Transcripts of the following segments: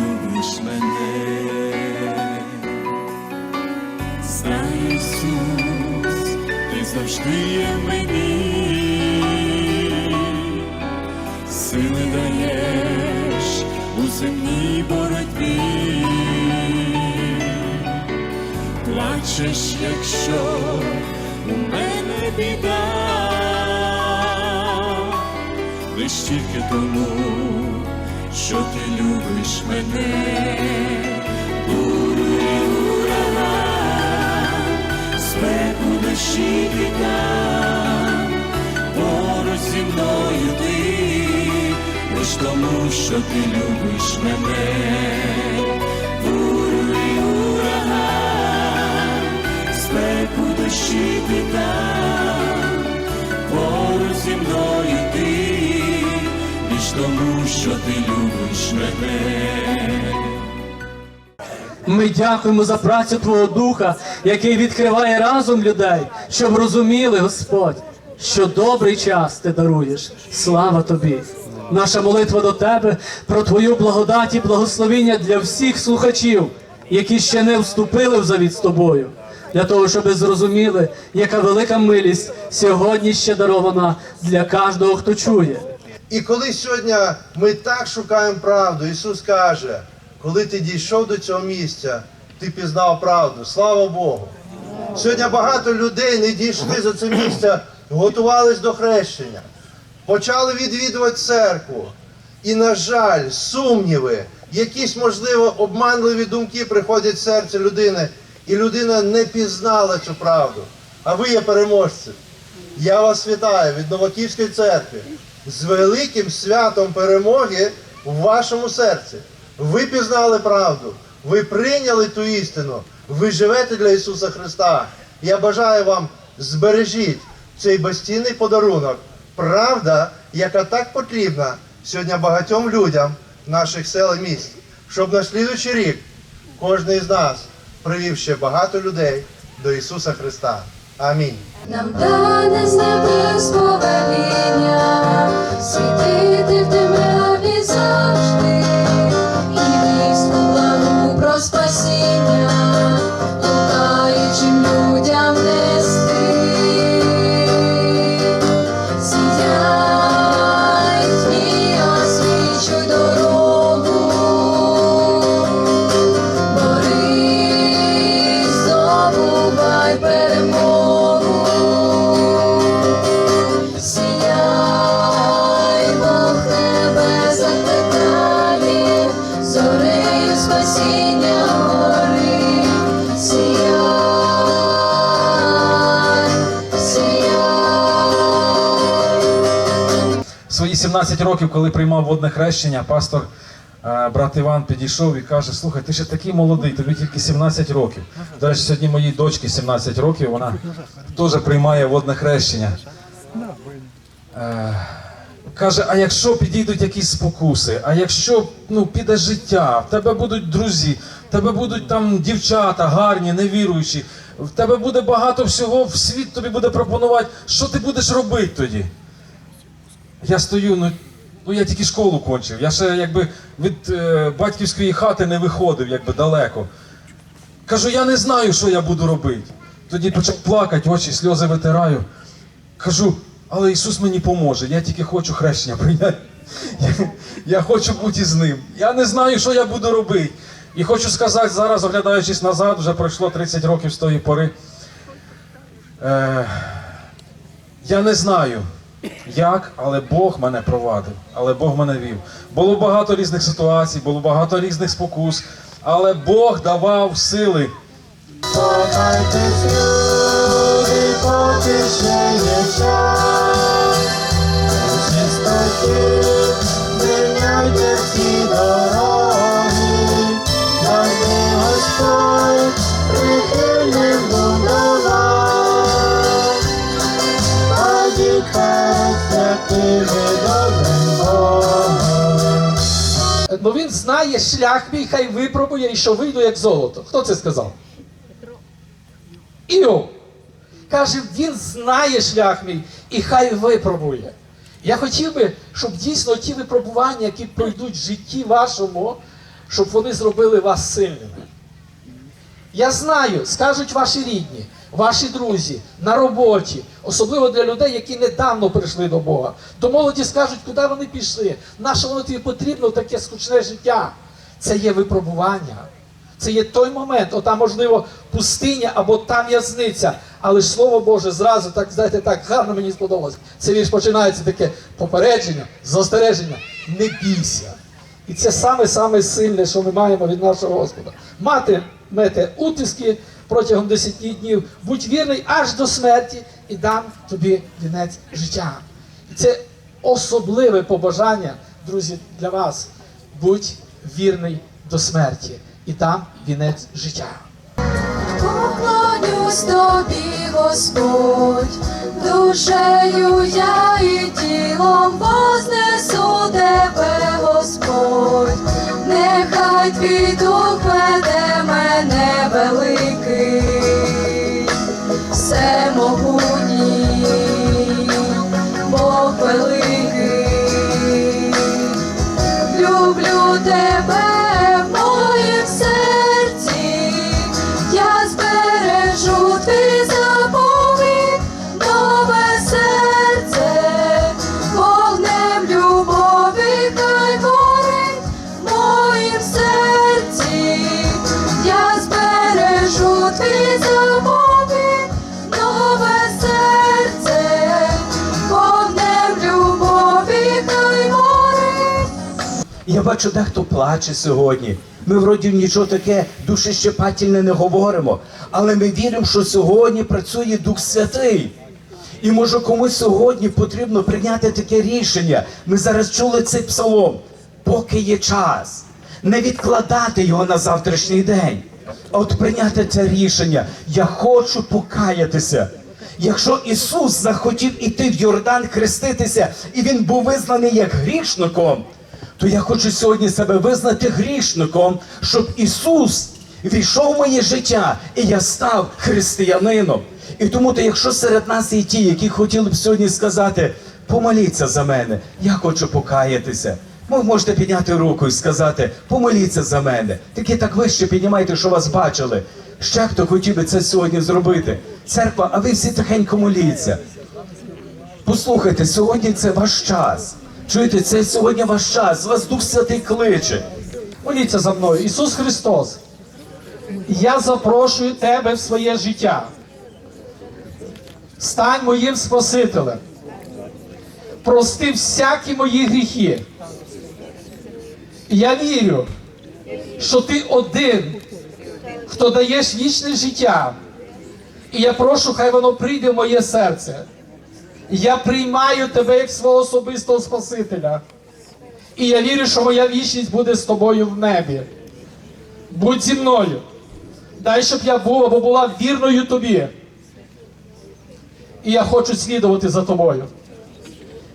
любиш мене. Знай, Ісус, ти завжди є мені, сили даєш у земній боротьбі, плачеш, якщо у мене біда, лиш тільки тому, що ти любиш мене, бурю і ураган, спеку дощі поруч зі мною ти, лиш тому, що ти любиш мене, що ти любиш мене. Ми дякуємо за працю Твого Духа, який відкриває разум людей, щоб розуміли, Господь, що добрий час ти даруєш. Слава тобі! Наша молитва до Тебе про Твою благодать і благословіння для всіх слухачів, які ще не вступили в завіт з тобою, для того, щоб зрозуміли, яка велика милість сьогодні ще дарована для кожного, хто чує. І коли сьогодні ми так шукаємо правду, Ісус каже, коли ти дійшов до цього місця, ти пізнав правду. Слава Богу. Сьогодні багато людей не дійшли за це місце, готувались до хрещення, почали відвідувати церкву. І, на жаль, сумніви, якісь, можливо, обманливі думки приходять в серце людини, і людина не пізнала цю правду. А ви є переможці. Я вас вітаю від Новаківської церкви з великим святом перемоги в вашому серці. Ви пізнали правду, ви прийняли ту істину, ви живете для Ісуса Христа. Я бажаю вам збережіть цей безцінний подарунок. Правда, яка так потрібна сьогодні багатьом людям наших сел і міст, щоб на слідуючий рік кожен із нас привів ще багато людей до Ісуса Христа. Амінь. Нам дане з небес повеління, світити в темряві завжди, свої 17 років, коли приймав водне хрещення, пастор е, брат Іван підійшов і каже: Слухай, ти ще такий молодий, тобі тільки 17 років. До речі, сьогодні моїй дочці 17 років, вона теж приймає водне хрещення. Е, Каже, а якщо підійдуть якісь спокуси, а якщо ну, піде життя, в тебе будуть друзі, в тебе будуть там дівчата гарні, невіруючі, в тебе буде багато всього, в світ тобі буде пропонувати, що ти будеш робити тоді? Я стою, ну, ну я тільки школу кончив. Я ще якби від е, батьківської хати не виходив, якби далеко. Кажу, я не знаю, що я буду робити. Тоді почав плакати, очі, сльози витираю. Кажу, але Ісус мені поможе, я тільки хочу хрещення прийняти. Я, я хочу бути з ним. Я не знаю, що я буду робити. І хочу сказати зараз, оглядаючись назад, вже пройшло 30 років з тої пори. Е, я не знаю, як, але Бог мене провадив, але Бог мене вів. Було багато різних ситуацій, було багато різних спокус, але Бог давав сили. Покайтесь, люди, ну він знає шлях мій, хай випробує і що вийду як золото. Хто це сказав? Іов. Каже, він знає шлях мій і хай випробує. Я хотів би, щоб дійсно ті випробування, які пройдуть в житті вашому, щоб вони зробили вас сильними. Я знаю, скажуть ваші рідні, ваші друзі на роботі, особливо для людей, які недавно прийшли до Бога. До молоді скажуть, куди вони пішли, на що воно тобі потрібно таке скучне життя. Це є випробування. Це є той момент, ота, можливо, пустиня або та в'язниця. Але ж Слово Боже зразу, так знаєте, так гарно мені сподобалось. Це вірш починається таке попередження, застереження. Не бійся. І це саме-саме сильне, що ми маємо від нашого Господа. Мати мете утиски протягом 10 днів, будь вірний аж до смерті і дам тобі вінець життя. І це особливе побажання, друзі, для вас. Будь вірний до смерті і дам вінець життя. Поклонюсь тобі, Господь, душею я і тілом вознесу тебе, Господь, нехай твій дух веде мене великий, всемогутній, бачу, дехто плаче сьогодні. Ми вроді нічого таке душещепательне не говоримо, але ми віримо, що сьогодні працює Дух Святий. І може комусь сьогодні потрібно прийняти таке рішення. Ми зараз чули цей псалом, поки є час, не відкладати його на завтрашній день. А от прийняти це рішення. Я хочу покаятися. Якщо Ісус захотів іти в Йордан хреститися, і він був визнаний як грішником, то я хочу сьогодні себе визнати грішником, щоб Ісус війшов в моє життя, і я став християнином. І тому, то, якщо серед нас є ті, які хотіли б сьогодні сказати, помоліться за мене, я хочу покаятися. Ви можете підняти руку і сказати, помоліться за мене. Такі так вище піднімайте, що вас бачили. Ще хто хотів би це сьогодні зробити. Церква, а ви всі тихенько моліться. Послухайте, сьогодні це ваш час. Чуєте, це сьогодні ваш час. Вас Дух Святий кличе. Моліться за мною. Ісус Христос, я запрошую тебе в своє життя. Стань моїм Спасителем. Прости всякі мої гріхи. Я вірю, що ти один, хто даєш вічне життя. І я прошу, хай воно прийде в моє серце. Я приймаю тебе як свого особистого Спасителя. І я вірю, що моя вічність буде з тобою в небі. Будь зі мною. Дай, щоб я був або була вірною тобі. І я хочу слідувати за тобою.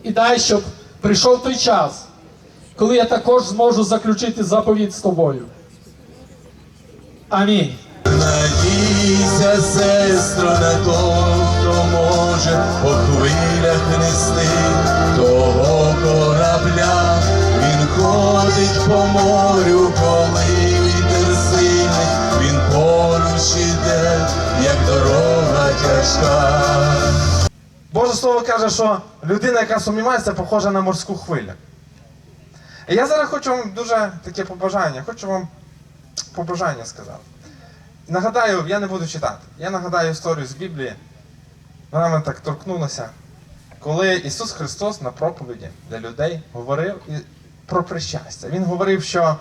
І дай, щоб прийшов той час, коли я також зможу заключити заповідь з тобою. Амінь. Надійся, сестро, на того, хто може по хвилях нести того корабля. Він ходить по морю, коли вітер сильний, він поруч іде, як дорога тяжка. Боже Слово каже, що людина, яка сумнівається, похожа на морську хвилю. І я зараз хочу вам дуже таке побажання, хочу вам побажання сказати. Нагадаю, я не буду читати. Я нагадаю історію з Біблії. Вона так торкнулася. Коли Ісус Христос на проповіді для людей говорив про причастя. Він говорив, що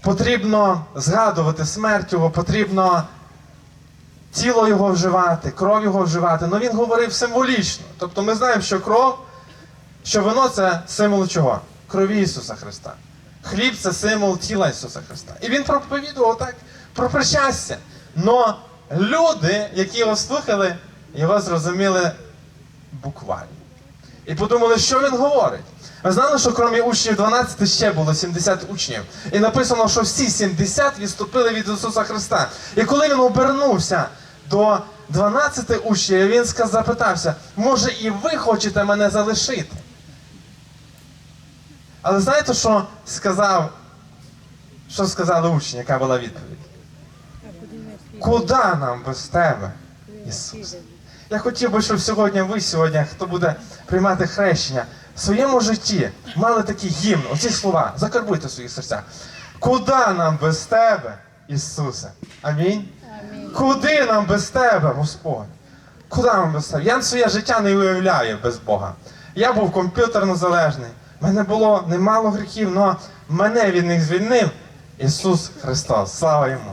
потрібно згадувати смерть Його, потрібно тіло його вживати, кров його вживати. Ну він говорив символічно. Тобто ми знаємо, що кров, що вино це символ чого? Крові Ісуса Христа. Хліб це символ тіла Ісуса Христа. І він проповідував так про причастя. Но люди, які його слухали, його зрозуміли буквально. І подумали, що він говорить. Ви знали, що крім учнів 12 ще було 70 учнів. І написано, що всі 70 відступили від Ісуса Христа. І коли він обернувся до 12 учнів, він запитався, може і ви хочете мене залишити? Але знаєте, що сказав, що сказали учні, яка була відповідь? Куди нам без тебе, Ісус? Я хотів би, щоб сьогодні ви сьогодні, хто буде приймати хрещення, в своєму житті мали такий гімн, оці слова, закарбуйте в своїх серцях. Куди нам без тебе, Ісусе? Амінь. Куди нам без тебе, Господь? Куди нам без тебе? Я своє життя не уявляю без Бога. Я був комп'ютерно залежний. В мене було немало гріхів, але мене від них звільнив Ісус Христос. Слава йому!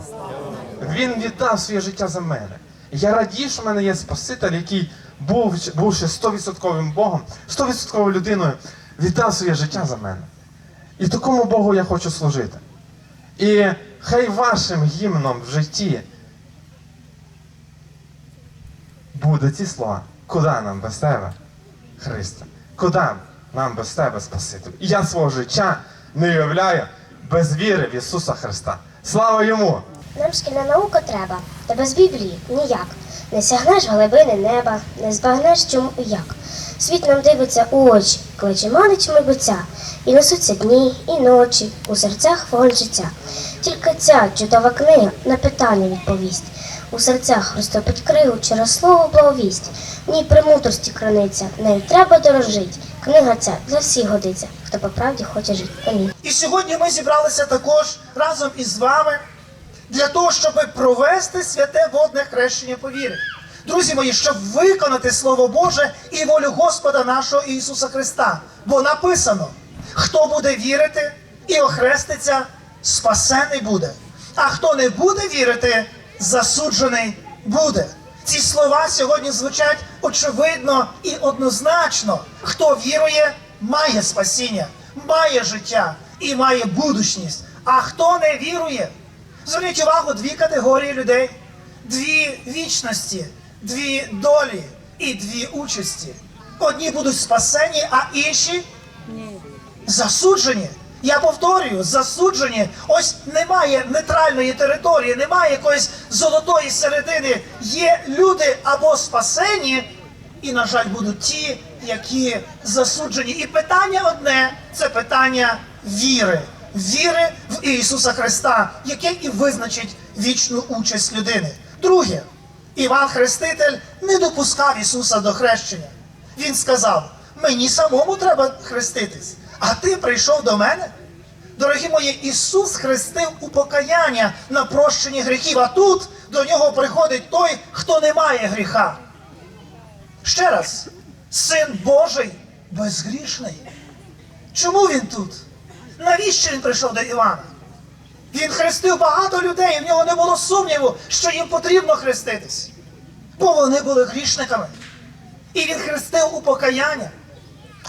Він віддав своє життя за мене. Я радію, що в мене є Спаситель, який був, бувши 100% Богом, 100% людиною, віддав своє життя за мене. І такому Богу я хочу служити. І хай вашим гімном в житті буде ці слова. Куди нам без тебе, Христе? Куди нам без тебе, Спаситель? І я свого життя не уявляю без віри в Ісуса Христа. Слава йому! Нам шкільна наука треба, та без Біблії ніяк. Не сягнеш глибини неба, не збагнеш чому і як. Світ нам дивиться у очі, кличе манить майбуття, і несуться дні і ночі, у серцях вогонь життя. Тільки ця чудова книга на питання відповість. У серцях розтопить кригу через слово благовість. В ній премудрості криниця, нею треба дорожить. Книга ця для всіх годиться, хто по правді хоче жити. Амінь. І сьогодні ми зібралися також разом із вами для того, щоб провести святе водне хрещення по вірі. Друзі мої, щоб виконати Слово Боже і волю Господа нашого Ісуса Христа. Бо написано: хто буде вірити і охреститься, спасений буде. А хто не буде вірити, засуджений буде. Ці слова сьогодні звучать очевидно і однозначно. Хто вірує, має спасіння, має життя і має будучність. А хто не вірує, зверніть увагу дві категорії людей, дві вічності, дві долі і дві участі. Одні будуть спасені, а інші засуджені. Я повторюю, засуджені. Ось немає нейтральної території, немає якоїсь золотої середини. Є люди або спасені, і, на жаль, будуть ті, які засуджені. І питання одне це питання віри. Віри в Ісуса Христа, яке і визначить вічну участь людини. Друге, Іван Хреститель не допускав Ісуса до хрещення. Він сказав: мені самому треба хреститись, а ти прийшов до мене. Дорогі мої, Ісус хрестив у покаяння на прощенні гріхів, а тут до нього приходить той, хто не має гріха. Ще раз, Син Божий безгрішний. Чому він тут? Навіщо він прийшов до Івана? Він хрестив багато людей, і в нього не було сумніву, що їм потрібно хреститись. Бо вони були грішниками. І він хрестив у покаяння.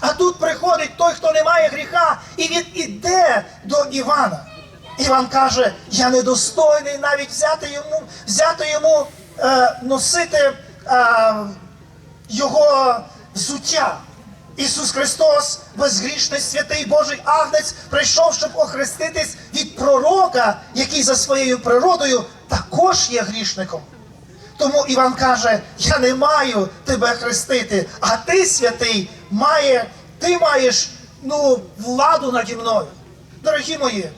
А тут приходить той, хто не має гріха, і він іде до Івана. Іван каже: я недостойний навіть взяти йому, взяти йому е, носити е, його взуття. Ісус Христос, безгрішний святий Божий агнець, прийшов, щоб охреститись від пророка, який за своєю природою також є грішником. Тому Іван каже: Я не маю тебе хрестити, а ти, святий, має, ти маєш ну, владу наді мною. Дорогі мої,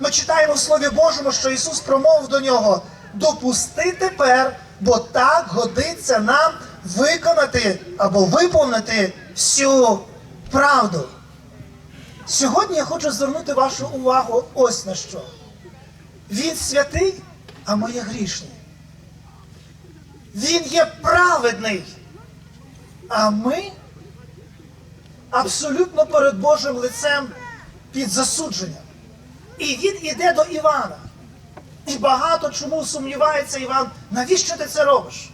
ми читаємо в Слові Божому, що Ісус промовив до нього: допусти тепер, бо так годиться нам виконати або виповнити всю правду. Сьогодні я хочу звернути вашу увагу ось на що. Він святий, а ми є. Він є праведний. А ми абсолютно перед Божим лицем під засудженням. І він іде до Івана. І багато чому сумнівається Іван, навіщо ти це робиш?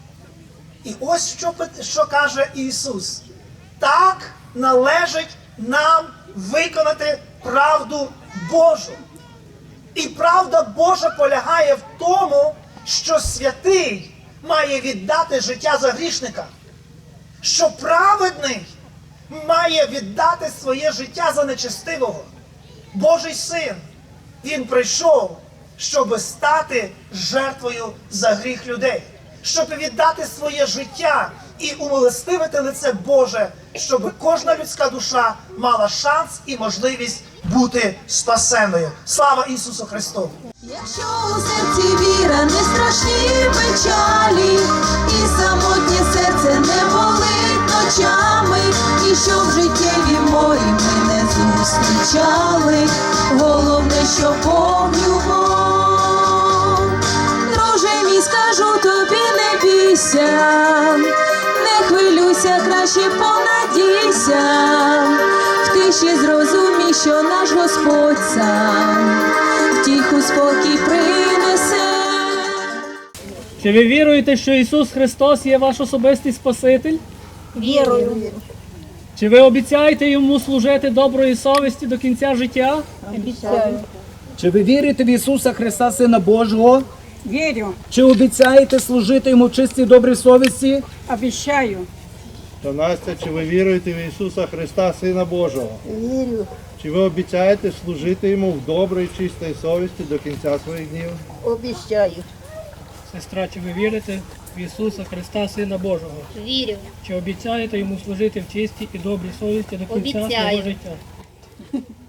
І ось що, що каже Ісус. Так належить нам виконати правду Божу. І правда Божа полягає в тому, що святий має віддати життя за грішника. Що праведний має віддати своє життя за нечестивого. Божий син, він прийшов, щоб стати жертвою за гріх людей, щоб віддати своє життя і умилостивити лице Боже, щоб кожна людська душа мала шанс і можливість бути спасеною. Слава Ісусу Христу! Якщо у серці віра, не страшні печалі, і самотнє серце не болить ночами, і що в життєві морі ми не зустрічали, головне, що Бог. Друже мій, скажу тобі, не бійся, хвилюйся, краще понадійся, в тиші зрозумій, що наш Господь сам втіху спокій принесе. Чи ви віруєте, що Ісус Христос є ваш особистий Спаситель? Вірую. Чи ви обіцяєте йому служити доброї совісті до кінця життя? Обіцяю. Чи ви вірите в Ісуса Христа, Сина Божого? Вірю. Чи обіцяєте служити йому в чистій добрій совісті? Обіцяю. Та Настя, чи ви віруєте в Ісуса Христа, Сина Божого? Вірю. Чи ви обіцяєте служити йому в добрій, чистій совісті до кінця своїх днів? Обіцяю. Сестра, чи ви вірите в Ісуса Христа, Сина Божого? Вірю. Чи обіцяєте йому служити в чистій і добрій совісті до кінця Обіцяю. свого життя?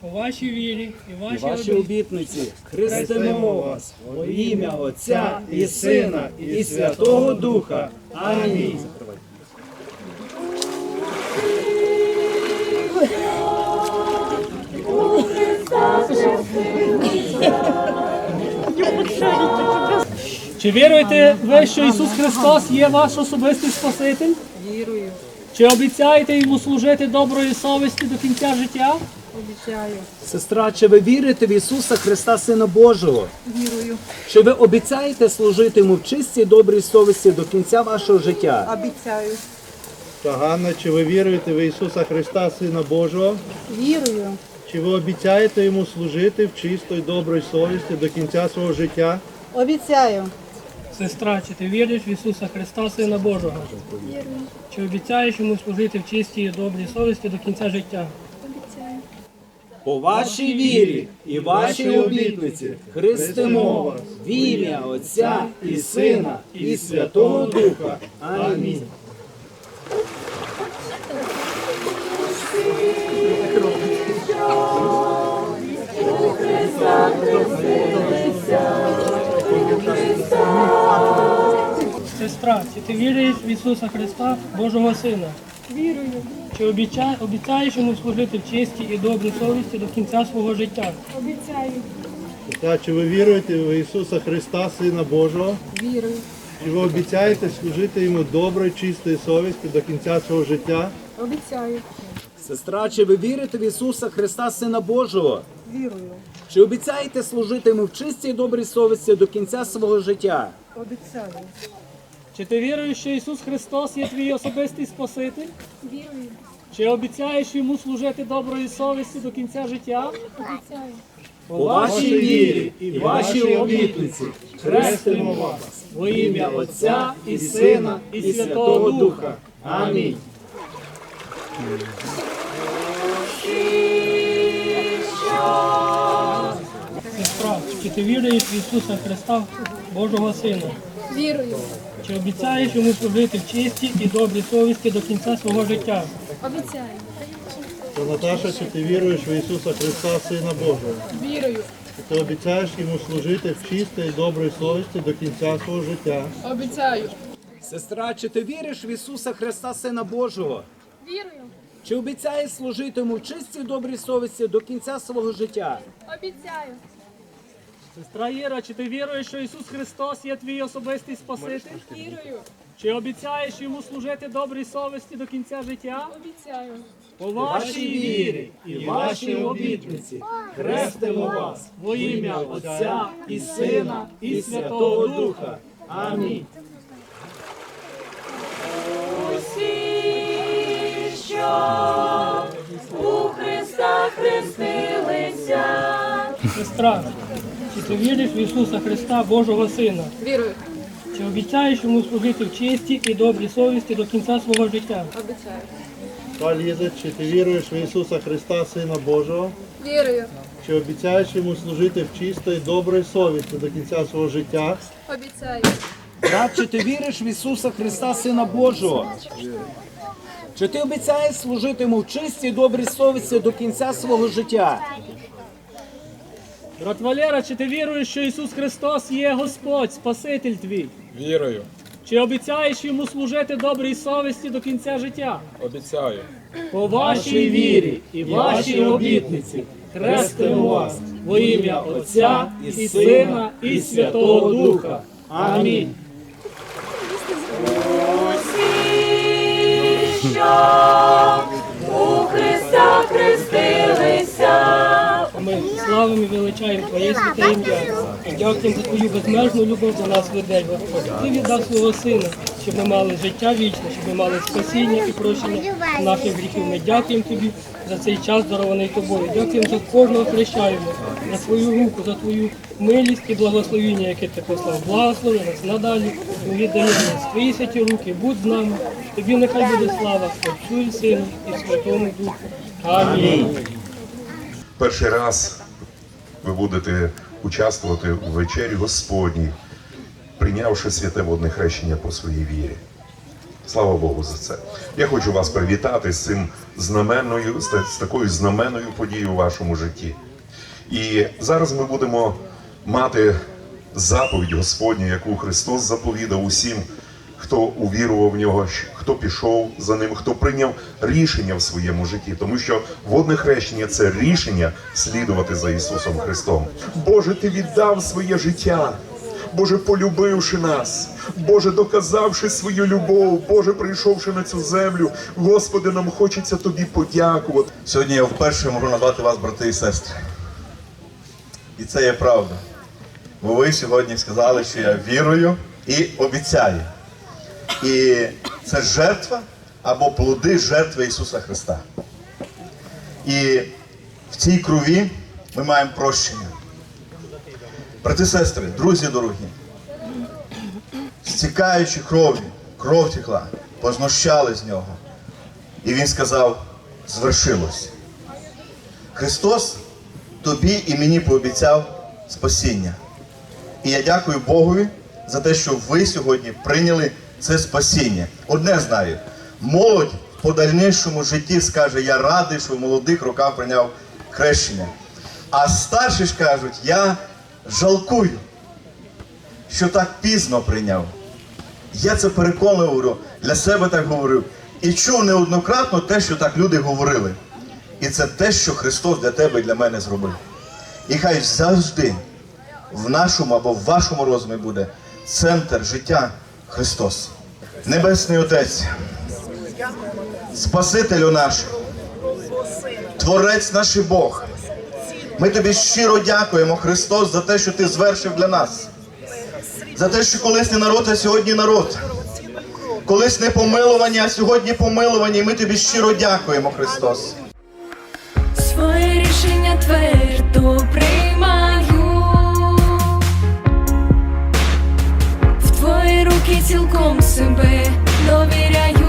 По вашій вірі і вашій Ваші обі- обітниці хрестимо вас во ім'я Отця і Сина і Святого Духа. Амінь. Чи віруєте ви, що Ісус Христос є ваш особистий Спаситель? Вірую. Чи обіцяєте йому служити доброї совісті до кінця життя? Обіцяю. Сестра, чи ви вірите в Ісуса Христа, Сина Божого? Вірую. Чи ви обіцяєте служити йому в чистій добрій совісті до кінця вашого життя? Обіцяю. Та Ганна, чи ви віруєте в Ісуса Христа, Сина Божого? Вірую. Чи ви обіцяєте йому служити в чистій добрій совісті до кінця свого життя? Обіцяю. Сестра, чи ти віриш в Ісуса Христа, Сина Божого? Вірую. Чи обіцяєш йому служити в чистій і добрій совісті до кінця життя? По вашій вірі і вашій обітниці хрестимо вас в ім'я Отця і Сина і Святого Духа. Амінь. Сестра, чи ти віриш в Ісуса Христа, Божого Сина? Вірую. Чи обіця- обіцяєш йому служити в чистій і добрій совісті до кінця свого життя? Обіцяю. Та чи ви віруєте в Ісуса Христа, Сина Божого? Вірую. Чи ви обіцяєте служити йому доброї, чистої совісті до кінця свого життя? Обіцяю. Сестра, чи ви вірите в Ісуса Христа, Сина Божого? Вірую. Чи обіцяєте служити йому в чистій і добрій совісті до кінця свого життя? Обіцяю. Чи ти віруєш, що Ісус Христос є твій особистий Спаситель? Вірую. Чи обіцяєш йому служити доброї совісті до кінця життя? Обіцяю. По вашій вірі і вашій обітниці хрестимо вас во ім'я Отця і Сина і Святого Духа. Амінь. Сестра, чи ти віруєш в Ісуса Христа, Божого Сина? Вірую. Чи обіцяєш йому служити в чистій і добрій совісті до кінця свого життя? Обіцяю. Та Наташа, чи ти віруєш в Ісуса Христа, Сина Божого? Вірую. Чи ти обіцяєш йому служити в чистій і добрій совісті до кінця свого життя? Обіцяю. Сестра, чи ти віриш в Ісуса Христа, Сина Божого? Вірую. Чи обіцяєш служити йому в чистій і добрій совісті до кінця свого життя? Обіцяю. Сестра Іра, чи ти віруєш, що Ісус Христос є твій особистий Спаситель? Вірую. Чи обіцяєш йому служити добрій совісті до кінця життя? Обіцяю. По вашій вірі і вашій обітниці хрестимо вас во ім'я Отця і Сина і Святого Духа. Амінь. Усі У Христа хрестилися. Сестра, чи ти віриш в Ісуса Христа, Божого Сина? Вірую. Чи обіцяєш йому служити в честі і добрій совісті до кінця свого життя? Обіцяю. Ліза, чи ти віруєш в Ісуса Христа, Сина Божого? Вірую. Чи обіцяєш йому служити в чистої, доброї совісті до кінця свого життя? Обіцяю. Брат, чи ти віриш в Ісуса Христа, Сина Божого? Чи ти обіцяєш служити йому в чистій добрій совісті до кінця свого життя? Брат Валера, чи ти віруєш, що Ісус Христос є Господь, Спаситель твій? Вірую, Чи обіцяєш йому служити добрій совісті до кінця життя? обіцяю. По вашій вірі і вашій обітниці хрестимо вас во ім'я Отця і Сина і Святого Духа. Амінь. Усі, що величаємо Твоє святе ім'я. Дякуємо за Твою безмежну любов до нас людей, Господь. Ти віддав свого сина, щоб ми мали життя вічне, щоб ми мали спасіння і прощення наших гріхів. Ми дякуємо Тобі за цей час, дарований тобою. Дякуємо за кожного хрещаємо, за Твою руку, за Твою милість і благословіння, яке ти послав. Благослови нас надалі, ми віддаємо нас Твої святі руки, будь з нами. Тобі нехай буде слава, Отцю і Сину і Святому Духу. Амінь. перший раз ви будете участвувати у вечері Господній, прийнявши святе водне хрещення по своїй вірі. Слава Богу за це. Я хочу вас привітати з цим знаменною, з такою знаменною подією у вашому житті. І зараз ми будемо мати заповідь Господню, яку Христос заповідав усім, хто увірував в нього, хто пішов за ним, хто прийняв рішення в своєму житті. Тому що водне хрещення це рішення слідувати за Ісусом Христом. Боже, ти віддав своє життя. Боже, полюбивши нас, Боже, доказавши свою любов, Боже, прийшовши на цю землю, Господи, нам хочеться тобі подякувати. Сьогодні я вперше можу назвати вас брати і сестри. І це є правда. Бо ви сьогодні сказали, що я вірую і обіцяю. І це жертва або плоди жертви Ісуса Христа. І в цій крові ми маємо прощення. Брати сестри, друзі дорогі, стікаючи кров'ю, кров текла, познущали з нього. І він сказав, звершилось. Христос тобі і мені пообіцяв спасіння. І я дякую Богові за те, що ви сьогодні прийняли це спасіння. Одне знаю, молодь по дальнішому житті скаже, я радий, що в молодих роках прийняв хрещення. А старші ж кажуть, я жалкую, що так пізно прийняв. Я це переконливо для себе так говорив. І чув неоднократно те, що так люди говорили. І це те, що Христос для тебе і для мене зробив. І хай завжди в нашому або в вашому розумі буде центр життя Христос. Небесний Отець, Спасителю наш, Творець наш Бог. Ми тобі щиро дякуємо, Христос, за те, що ти звершив для нас. За те, що колись не народ, а сьогодні народ. Колись не помилувані, а сьогодні помилувані. І ми тобі щиро дякуємо, Христос. Своє рішення твоє цілком себе довіряю.